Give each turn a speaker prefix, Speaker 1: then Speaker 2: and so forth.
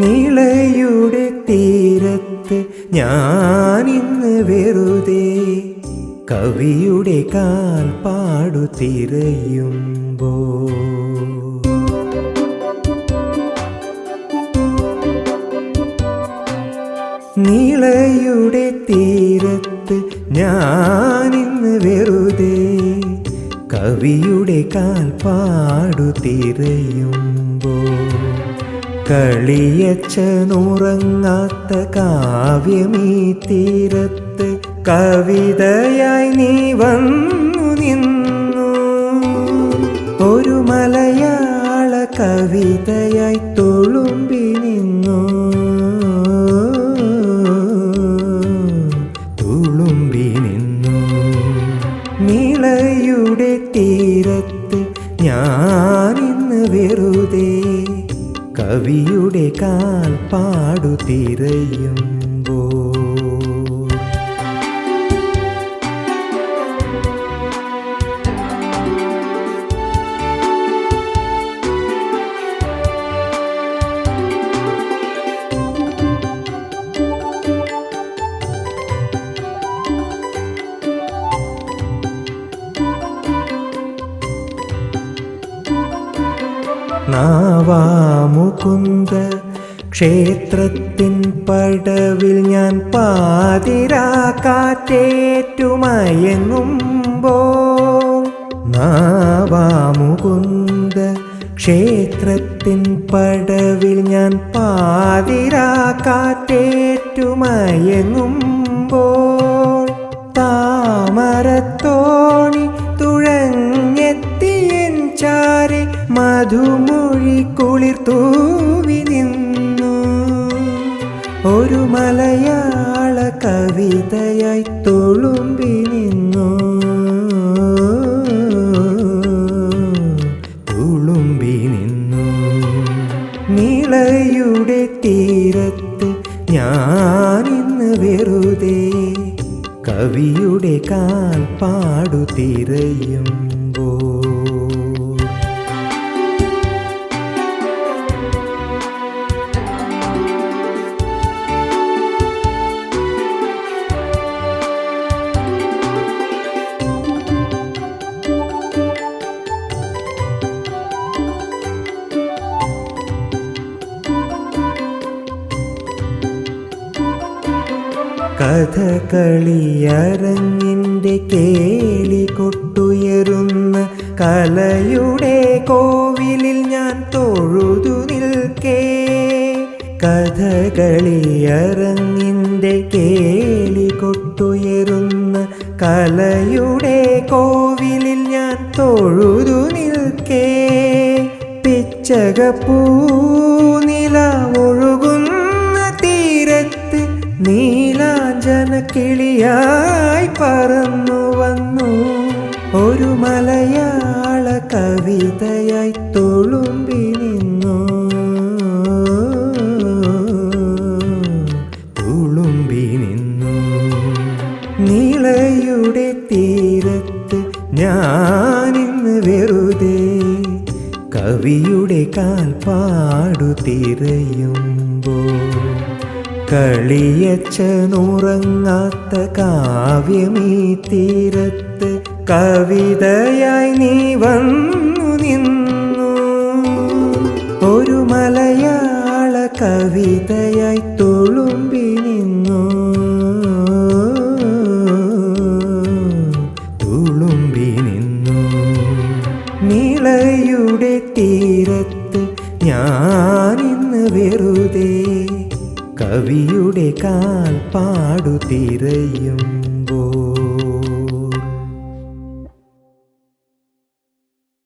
Speaker 1: നിളയുടെ തീരത്ത് ഞാനിന്ന് വെറുതെ കവിയുടെ കാൽ പാടു തിരയുമ്പോ. നിളയുടെ തീരത്ത് ഞാനിന്ന് വെറുതെ കവിയുടെ കാൽ പാടു തിരയുമ്പോ. കളിയച്ചനുറങ്ങാത്ത കാവ്യമീ തീരത്ത് കവിതയായി നീ വന്നു നിന്നു. ഒരു മലയാള കവിതയായി തുളുമ്പി നിന്നു. തുളുമ്പി നിന്നു. നിളയുടെ തീരത്ത് ഞാനിന്ന് വെറുതെ കവിയുടെ കാൽ പാടു നാവാമുകുന്ദ ക്ഷേത്രത്തിൻ പടവിൽ ഞാൻ പാതിരാ കാറ്റേറ്റുമയങ്ങുമ്പോ. നാവാമുകുന്ദ ക്ഷേത്രത്തിൻ പടവിൽ ഞാൻ പാതിരാ കാറ്റേറ്റുമയങ്ങുമ്പോ. താമരത്തോണി തുഴഞ്ഞെത്തിയൻ ചാരി മധുമൊഴി ഞാനിന്ന് വെറുതെ കവിയുടെ കാൽ പാടു കഥകളിയരങ്ങിന്റെ കേളി കൊട്ടുയരുന്ന കലയുടെ കോവിലിൽ ഞാൻ തൊഴുതു നിൽക്കേ. കഥകളിയരങ്ങിന്റെ കേളി കൊട്ടുയരുന്ന കലയുടെ കോവിലിൽ ഞാൻ തൊഴുതു നിൽക്കേ. പിച്ചകപ്പൂ കിളിയായി പറന്നു വന്നു. ഒരു മലയാള കവിതയായി തുളുമ്പി നിന്നു. തുളുമ്പി നിന്നു. നീളയുടെ തീരത്ത് ഞാനിന്ന് വെറുതെ കവിയുടെ കാൽ പാടു തിരയുമ്പോ കളിയച്ചനുറങ്ങാത്ത കാവ്യമീ തീരത്ത് കവിതയായി നീ വന്നു നിന്നു. ഒരു മലയാള കവിതയായി തുളുമ്പി കവിയുടെ കാൽ തിരയും